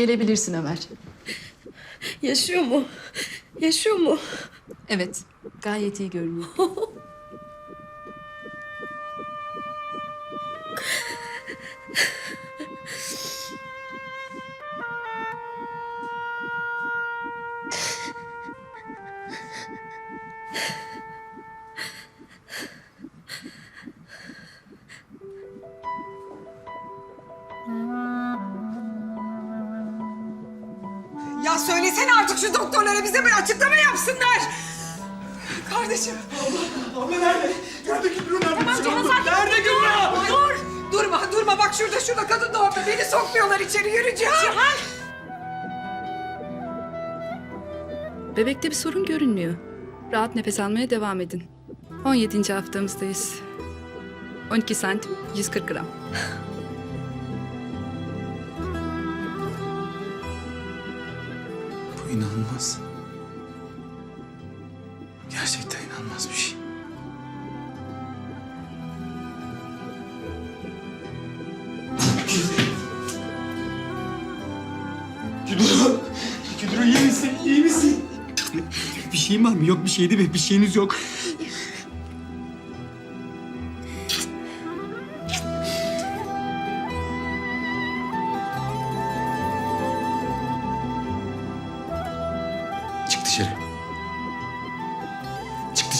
Gelebilirsin Ömer. Yaşıyor mu? Yaşıyor mu? Evet, gayet iyi görünüyor. söylesene artık şu doktorlara bize bir açıklama yapsınlar. Kardeşim. Abla nerede? Nerede Gübrü nerede? Tamam canım sakin. Nerede Gübrü? Dur. Durma durma bak şurada şurada kadın da orada. Beni sokmuyorlar içeri yürü Cihan. Bebekte bir sorun görünmüyor. Rahat nefes almaya devam edin. 17. haftamızdayız. 12 santim, 140 gram. İnanılmaz. Gerçekten inanılmaz bir şey. Güdürü, Güdürü iyi misin? İyi misin? Bir şeyin var mı? Yok bir şey değil mi? Bir şeyiniz yok.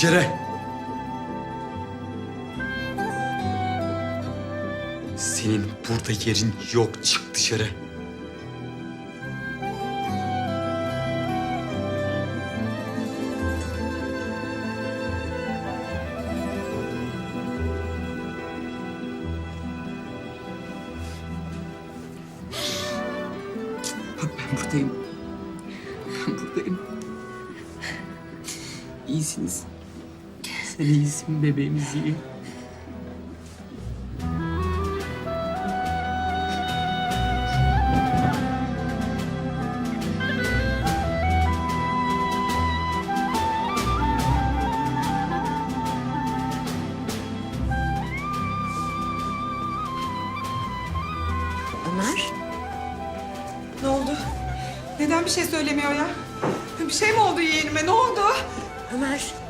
Dışarı. Senin burada yerin yok. Çık dışarı. Bak ben buradayım. Ben buradayım. İyisiniz. Sen iyisin, bebeğimiz iyi. Ömer? Ne oldu? Neden bir şey söylemiyor ya? Bir şey mi oldu yeğenime ne oldu? Ömer.